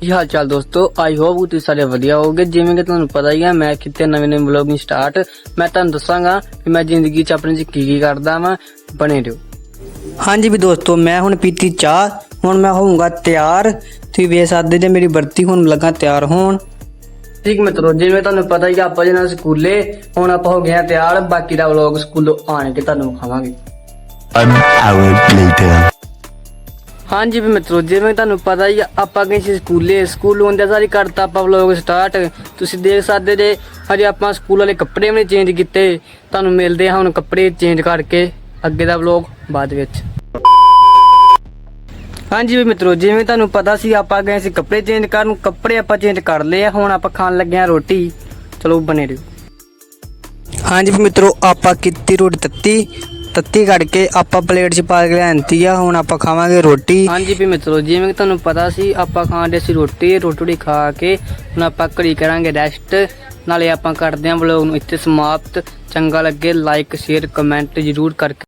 ਕੀ ਹਾਲ ਚਾਲ ਦੋਸਤੋ? I hope ਤੁਸੀਂ ਸਾਰੇ ਵਧੀਆ ਹੋਵੋਗੇ। ਜਿਵੇਂ ਕਿ ਤੁਹਾਨੂੰ ਪਤਾ ਹੀ ਆ ਮੈਂ ਕਿਤੇ ਨਵੇਂ ਨਵੇਂ ਵਲੌਗਿੰਗ ਸਟਾਰਟ ਮੈਂ ਤੁਹਾਨੂੰ ਦੱਸਾਂਗਾ ਕਿ ਮੈਂ ਜ਼ਿੰਦਗੀ 'ਚ ਆਪਣੇ 'ਚ ਕੀ ਕੀ ਕਰਦਾ ਵਾਂ। ਬਣੇ ਰਹੋ। ਹਾਂਜੀ ਵੀ ਦੋਸਤੋ ਮੈਂ ਹੁਣ ਪੀਤੀ ਚਾਹ। ਹੁਣ ਮੈਂ ਹੋਊਂਗਾ ਤਿਆਰ। ਤੁਸੀਂ ਵੇਖ ਸਕਦੇ ਜੇ ਮੇਰੀ ਵਰਤੀ ਹੁਣ ਲੱਗਾ ਤਿਆਰ ਹੋਣ। ਠੀਕ ਮਿੱਤਰੋ ਜਿਵੇਂ ਤੁਹਾਨੂੰ ਪਤਾ ਹੀ ਆ ਆਪਾਂ ਜਿਹਨਾਂ ਸਕੂਲੇ ਹੁਣ ਆਪਾਂ ਹੋ ਗਏ ਆ ਤਿਆਰ। ਬਾਕੀ ਦਾ ਵਲੌਗ ਸਕੂਲੋਂ ਆਣ ਕੇ ਤੁਹਾਨੂੰ ਵਿਖਾਵਾਂਗੇ। An hour later. ਹਾਂਜੀ ਵੀ ਮਿੱਤਰੋ ਜਿਵੇਂ ਤੁਹਾਨੂੰ ਪਤਾ ਹੀ ਆ, ਆਪਾਂ ਗਏ ਸੀ ਸਕੂਲੇ। ਸਕੂਲ ਹੁੰਦੇ ਸਾਰੀ ਕਰਤਾ ਆਪਾਂ ਵਲੋਗ ਸਟਾਰਟ ਤੁਸੀਂ ਦੇਖ ਸਕਦੇ ਜੇ ਹਜੇ ਆਪਾਂ ਸਕੂਲ ਵਾਲੇ ਕੱਪੜੇ ਵੀ ਨਹੀਂ ਚੇਂਜ ਕੀਤੇ। ਤੁਹਾਨੂੰ ਮਿਲਦੇ ਆ ਹੁਣ ਕੱਪੜੇ ਚੇਂਜ ਕਰਕੇ ਅੱਗੇ ਦਾ ਵਲੋਗ ਬਾਅਦ ਵਿੱਚ। ਹਾਂਜੀ ਵੀ ਮਿੱਤਰੋ ਜਿਵੇਂ ਤੁਹਾਨੂੰ ਪਤਾ ਸੀ ਆਪਾਂ ਗਏ ਸੀ ਕੱਪੜੇ ਚੇਂਜ ਕਰਨ। ਕੱਪੜੇ ਆਪਾਂ ਚੇਂਜ ਕਰ ਲਏ ਆ ਹੁਣ ਆਪਾਂ ਖਾਣ ਲੱਗੇ ਆ ਰੋਟੀ। ਚਲੋ ਬਣੇ ਰਹੋ। ਹਾਂਜੀ ਵੀ ਮਿੱਤਰੋ ਆਪਾਂ ਕੀਤੀ ਰੋਟੀ ਤੱਤੀ। ਤੱਤੀ ਕਰਕੇ ਆਪਾਂ ਪਲੇਟ 'ਚ ਪਾ ਕੇ ਲਿਆਂਤੀ ਆ, ਹੁਣ ਆਪਾਂ ਖਾਵਾਂਗੇ ਰੋਟੀ। ਹਾਂਜੀ ਵੀ ਮਿੱਤਰੋ, ਜਿਵੇਂ ਕਿ ਤੁਹਾਨੂੰ ਪਤਾ ਸੀ, ਆਪਾਂ ਖਾਂਦੇ ਸੀ ਰੋਟੀ ਰੋਟੀ ਖਾ ਕੇ ਹੁਣ ਆਪਾਂ ਘੜੀ ਕਰਾਂਗੇ ਰੈਸਟ ਨਾਲੇ ਆਪਾਂ ਕਰਦੇ ਆਂ ਵਲੋਗ ਨੂੰ ਇੱਥੇ ਸਮਾਪਤ। ਚੰਗਾ ਲੱਗੇ ਲਾਈਕ ਸ਼ੇਅਰ ਕਮੈਂਟ ਜ਼ਰੂਰ ਕਰਕੇ